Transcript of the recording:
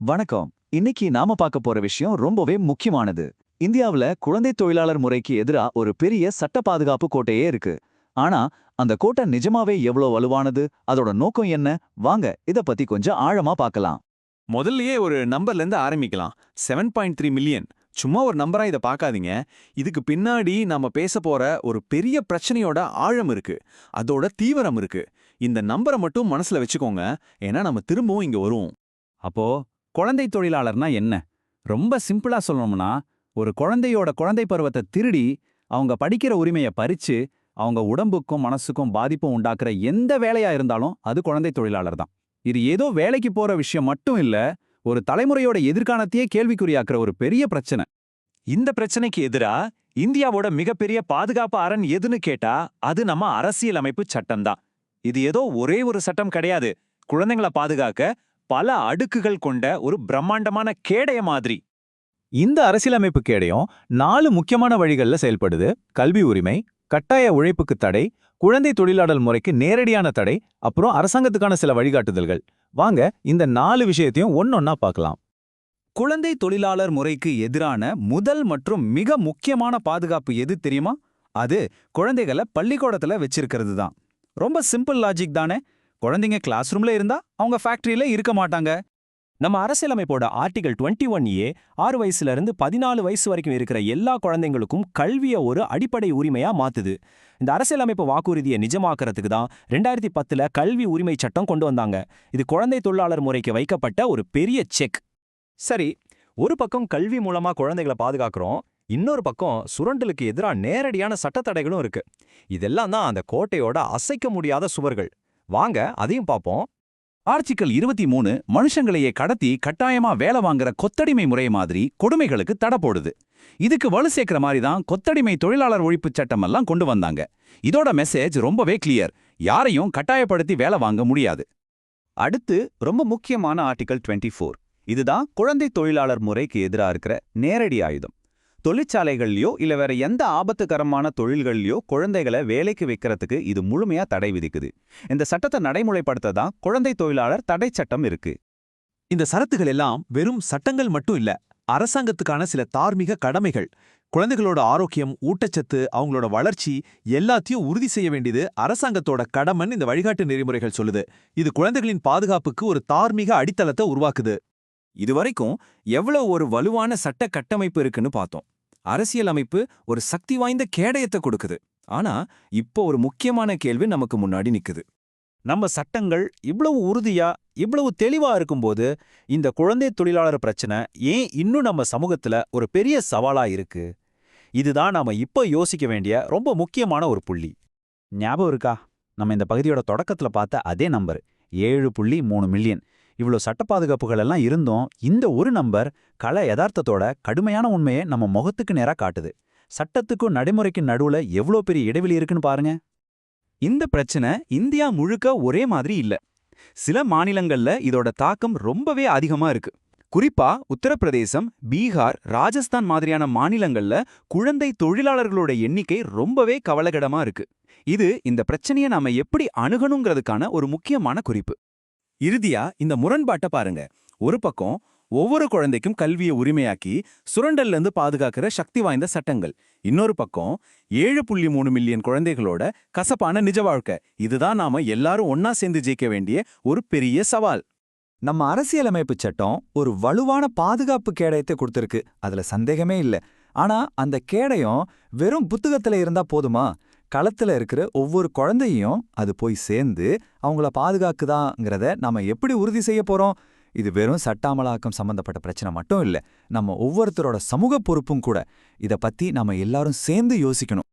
வணக்கம். இன்னைக்கு நாம பார்க்க போற விஷயம் ரொம்பவே முக்கியமானது. இந்தியாவுல குழந்தை தொழிலாளர் முறைக்கு எதிரா ஒரு பெரிய சட்ட பாதுகாப்பு கோட்டையே இருக்கு. ஆனா அந்த கோட்டை நிஜமாவே எவ்வளவு வலுவானது? அதோட நோக்கம் என்ன? வாங்க இத பத்தி கொஞ்சம் ஆழமா பார்க்கலாம். முதல்லயே ஒரு நம்பர்ல இருந்து ஆரம்பிக்கலாம். Seven point three million. சும்மா ஒரு நம்பரா இதை பார்க்காதீங்க. இதுக்கு பின்னாடி நாம பேச போற ஒரு பெரிய பிரச்சனையோட ஆழம் இருக்கு. அதோட தீவிரம் இருக்கு. இந்த நம்பரை மட்டும் மனசுல வச்சுக்கோங்க. ஏன்னா நம்ம திரும்பவும் இங்க வருவோம். அப்போ குழந்தை தொழிலாளர்னா என்ன? ரொம்ப சிம்பிளா சொல்லணும்னா ஒரு குழந்தையோட குழந்தை பருவத்தை திருடி அவங்க படிக்கிற உரிமையை பறிச்சு அவங்க உடம்புக்கும் மனசுக்கும் பாதிப்பும் உண்டாக்குற எந்த வேலையா இருந்தாலும் அது குழந்தை தொழிலாளர் தான். இது ஏதோ வேலைக்கு போற விஷயம் மட்டும் இல்ல ஒரு தலைமுறையோட எதிர்காலத்தையே கேள்விக்குறியாக்குற ஒரு பெரிய பிரச்சனை. இந்த பிரச்சனைக்கு எதிரா இந்தியாவோட மிகப்பெரிய பாதுகாப்பு அரண் எதுன்னு கேட்டா அது நம்ம அரசியலமைப்பு சட்டம்தான் இது ஏதோ ஒரே ஒரு சட்டம் கிடையாது. குழந்தைங்கள பாதுகாக்க பல அடுக்குகள் கொண்ட ஒரு பிரம்மாண்டமான கேடய மாதிரி. இந்த அரசியலமைப்பு கேடையும் நாலு முக்கியமான வழிகள்ல செயல்படுது. கல்வி உரிமை கட்டாய உழைப்புக்கு தடை குழந்தை தொழிலாளர் முறைக்கு நேரடியான தடை அப்புறம் அரசாங்கத்துக்கான சில வழிகாட்டுதல்கள். வாங்க இந்த நாலு விஷயத்தையும் ஒன்னொன்னா பார்க்கலாம். குழந்தை தொழிலாளர் முறைக்கு எதிரான முதல் மற்றும் மிக முக்கியமான பாதுகாப்பு எது தெரியுமா? அது குழந்தைகளை பள்ளிக்கூடத்துல வச்சிருக்கிறது தான் ரொம்ப சிம்பிள் லாஜிக் தானே? குழந்தைங்க கிளாஸ் ரூம்ல இருந்தா அவங்க ஃபேக்டரியில இருக்க மாட்டாங்க. நம்ம அரசியலமைப்போட ஆர்டிகல் 21 ஒன் ஏ ஆறு வயசுல இருந்து பதினாலு வயசு வரைக்கும் இருக்கிற எல்லா குழந்தைங்களுக்கும் கல்விய ஒரு அடிப்படை உரிமையா மாத்துது. இந்த அரசியலமைப்பு வாக்குறுதியை நிஜமாக்குறதுக்கு தான் ரெண்டாயிரத்தி பத்துல கல்வி உரிமை சட்டம் கொண்டு வந்தாங்க. இது குழந்தை தொழிலாளர் முறைக்கு வைக்கப்பட்ட ஒரு பெரிய செக் சரி ஒரு பக்கம் கல்வி மூலமா குழந்தைகளை பாதுகாக்கிறோம் இன்னொரு பக்கம் சுரண்டலுக்கு எதிரா நேரடியான சட்டத்தடைகளும் இருக்கு. இதெல்லாம் தான் அந்த கோட்டையோட அசைக்க முடியாத சுவர்கள். வாங்க அதையும் பார்ப்போம். ஆர்டிக்கல் இருபத்தி மூணு மனுஷங்களையே கடத்தி கட்டாயமா வேலை வாங்குற கொத்தடிமை முறை மாதிரி கொடுமைகளுக்கு தடை போடுது. இதுக்கு வலு சேர்க்கிற மாதிரி தான் கொத்தடிமை தொழிலாளர் ஒழிப்புச் சட்டம் எல்லாம் கொண்டு வந்தாங்க. இதோட மெசேஜ் ரொம்பவே கிளியர் யாரையும் கட்டாயப்படுத்தி வேலை வாங்க முடியாது. அடுத்து ரொம்ப முக்கியமான ஆர்டிக்கல் 24 ஃபோர் இதுதான் குழந்தை தொழிலாளர் முறைக்கு எதிராக இருக்கிற நேரடி ஆயுதம். தொழிற்சாலைகள்லயோ இல்ல வேற எந்த ஆபத்துக்கரமான தொழில்கள்லயோ குழந்தைகளை வேலைக்கு வைக்கிறதுக்கு இது முழுமையா தடை விதிக்குது. இந்த சட்டத்தை நடைமுறைப்படுத்த தான் குழந்தை தொழிலாளர் தடை சட்டம் இருக்கு. இந்த சரத்துகள் எல்லாம் வெறும் சட்டங்கள் மட்டும் இல்ல அரசாங்கத்துக்கான சில தார்மீக கடமைகள். குழந்தைகளோட ஆரோக்கியம் ஊட்டச்சத்து அவங்களோட வளர்ச்சி எல்லாத்தையும் உறுதி செய்ய வேண்டியது அரசாங்கத்தோட கடமைன்னு இந்த வழிகாட்டு நெறிமுறைகள் சொல்லுது. இது குழந்தைகளின் பாதுகாப்புக்கு ஒரு தார்மீக அடித்தளத்தை உருவாக்குது. இதுவரைக்கும் எவ்வளவு ஒரு வலுவான சட்ட கட்டமைப்பு இருக்குன்னு பார்த்தோம். அரசியலமைப்பு ஒரு சக்தி வாய்ந்த கேடயத்தை கொடுக்குது. ஆனா இப்போ ஒரு முக்கியமான கேள்வி நமக்கு முன்னாடி நிக்குது. நம்ம சட்டங்கள் இவ்வளவு உறுதியா இவ்வளவு தெளிவா இருக்கும்போது இந்த குழந்தை தொழிலாளர் பிரச்சனை ஏன் இன்னும் நம்ம சமூகத்துல ஒரு பெரிய சவாலா இருக்கு? இதுதான் நாம இப்ப யோசிக்க வேண்டிய ரொம்ப முக்கியமான ஒரு புள்ளி. ஞாபகம் இருக்கா? நம்ம இந்த பகுதியோட தொடக்கத்துல பார்த்த அதே நம்பர் ஏழு புள்ளி மூணு மில்லியன். இவ்வளோ சட்ட பாதுகாப்புகள் எல்லாம் இருந்தும் இந்த ஒரு நம்பர் கல யதார்த்தத்தோட கடுமையான உண்மையை நம்ம முகத்துக்கு நேரா காட்டுது. சட்டத்துக்கும் நடைமுறைக்கும் நடுவுல எவ்வளோ பெரிய இடைவெளி இருக்குன்னு பாருங்க. இந்த பிரச்சனை இந்தியா முழுக்க ஒரே மாதிரி இல்ல. சில மாநிலங்கள்ல இதோட தாக்கம் ரொம்பவே அதிகமா இருக்கு. குறிப்பா உத்தரப்பிரதேசம் பீகார் ராஜஸ்தான் மாதிரியான மாநிலங்கள்ல குழந்தை தொழிலாளர்களோட எண்ணிக்கை ரொம்பவே கவலகடமா இருக்கு. இது இந்த பிரச்சனையை நாம எப்படி அணுகணுங்கிறதுக்கான ஒரு முக்கியமான குறிப்பு. இறுதியா இந்த முரண்பாட்டை பாருங்க. ஒரு பக்கம் ஒவ்வொரு குழந்தைக்கும் கல்வியை உரிமையாக்கி சுரண்டல்ல இருந்து பாதுகாக்கிற சக்தி வாய்ந்த சட்டங்கள். இன்னொரு பக்கம் ஏழு புள்ளி மூணு மில்லியன் குழந்தைகளோட கசப்பான நிஜ வாழ்க்கை. இதுதான் நாம எல்லாரும் ஒன்னா சேர்ந்து ஜெயிக்க வேண்டிய ஒரு பெரிய சவால். நம்ம அரசியலமைப்பு சட்டம் ஒரு வலுவான பாதுகாப்பு கேடயத்தை கொடுத்திருக்கு. அதுல சந்தேகமே இல்ல. ஆனா அந்த கேடயம் வெறும் புத்தகத்துல இருந்தா போதுமா? களத்துல இருக்கிற ஒவ்வொரு குழந்தையும் அது போய் சேர்ந்து அவங்கள பாதுகாக்குதாங்கிறத நாம எப்படி உறுதி செய்ய போறோம்? இது வெறும் சட்டாமலாக்கம் சம்பந்தப்பட்ட பிரச்சனை மட்டும் இல்ல நம்ம ஒவ்வொருத்தரோட சமூக பொறுப்பும் கூட. இத பத்தி நாம எல்லாரும் சேர்ந்து யோசிக்கணும்.